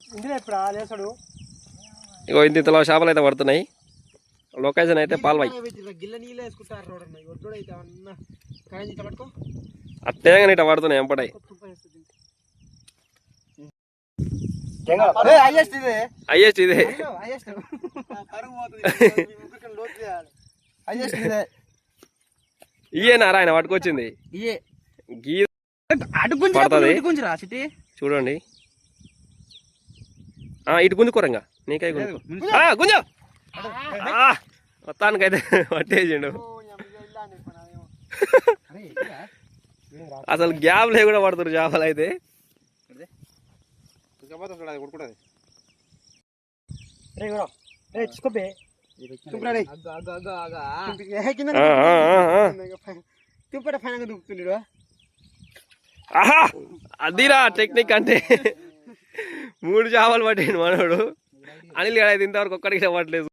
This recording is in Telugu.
ఇందులో ఇప్పుడు లేసాడు. ఇగో ఇంత ఇంతలో చేపలు అయితే పడుతున్నాయి. లొకేషన్ అయితే పాల్వాయి. గిల్ల నీళ్ళు వేసుకుంటారు ఒడ్డు అయితే అన్న కాయం ఇట్లా పట్టుకో. అట్టేగానే ఇట్లా పడుతున్నాయి ఎంపడాయి హైయెస్ట్ ఇదే? హైయెస్ట్ ఇదే. హైయెస్ట్ ఇదే. పట్టుకొచ్చింది. ఇయే గీ గుంజి పడుతుంది. గుంజిరా సిటీ? చూడండి. ఆ, ఇటు గుంజుకోరంగా నీకై గుంజు. గుంజు. మొత్తానికైతే పట్టేసిండు. అసలు గ్యాప్ లేకుండా పడుతున్నారు చేపలు అయితే. దూకుతుండడు ఆహా అదిరా టెక్నిక్ అంటే మూడు చేపలు పట్టిండు మనోడు అనిల్ గడ ఇంతవరకు ఒక్కడికి పట్టలేదు